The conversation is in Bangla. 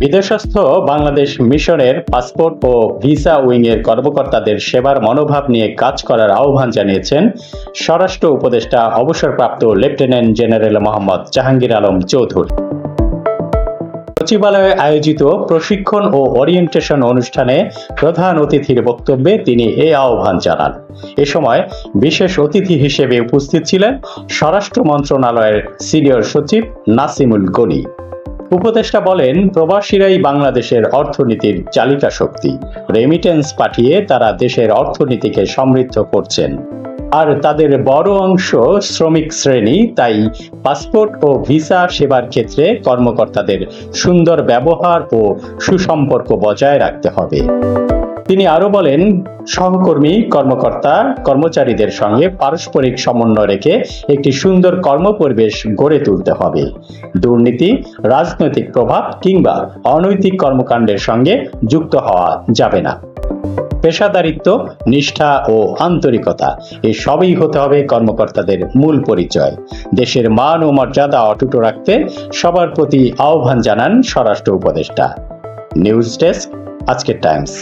বিদেশস্থ বাংলাদেশ মিশনের পাসপোর্ট ও ভিসা উইংয়ের কর্মকর্তাদের সেবার মনোভাব নিয়ে কাজ করার আহ্বান জানিয়েছেন স্বরাষ্ট্র উপদেষ্টা অবসরপ্রাপ্ত লেফটেন্যান্ট জেনারেল মোহাম্মদ জাহাঙ্গীর আলম চৌধুরী। সচিবালয়ে আয়োজিত প্রশিক্ষণ ও ওরিয়েন্টেশন অনুষ্ঠানে প্রধান অতিথির বক্তব্যে তিনি এ আহ্বান জানান। এ সময় বিশেষ অতিথি হিসেবে উপস্থিত ছিলেন স্বরাষ্ট্র মন্ত্রণালয়ের সিনিয়র সচিব নাসিমুল গনি। উপদেষ্টা বলেন, প্রবাসীরাই বাংলাদেশের অর্থনীতির চালিকা শক্তি। রেমিটেন্স পাঠিয়ে তারা দেশের অর্থনীতিকে সমৃদ্ধ করছেন। আর তাদের বড় অংশ শ্রমিক শ্রেণি, তাই পাসপোর্ট ও ভিসা সেবার ক্ষেত্রে কর্মকর্তাদের সুন্দর ব্যবহার ও সুসম্পর্ক বজায় রাখতে হবে। তিনি আরও বলেন, সহকর্মী, কর্মকর্তা, কর্মচারীদের সঙ্গে পারস্পরিক সমন্বয় রেখে একটি সুন্দর কর্মপরিবেশ গড়ে তুলতে হবে। দুর্নীতি, রাজনৈতিক প্রভাব কিংবা অনৈতিক কর্মকাণ্ডের সঙ্গে যুক্ত হওয়া যাবে না। পেশাদারিত্ব, নিষ্ঠা ও আন্তরিকতা এই সবই হতে হবে কর্মকর্তাদের মূল পরিচয়। দেশের মান ও মর্যাদা অটুট রাখতে সবার প্রতি আহ্বান জানান স্বরাষ্ট্র উপদেষ্টা। নিউজ ডেস্ক, আজকের টাইমস।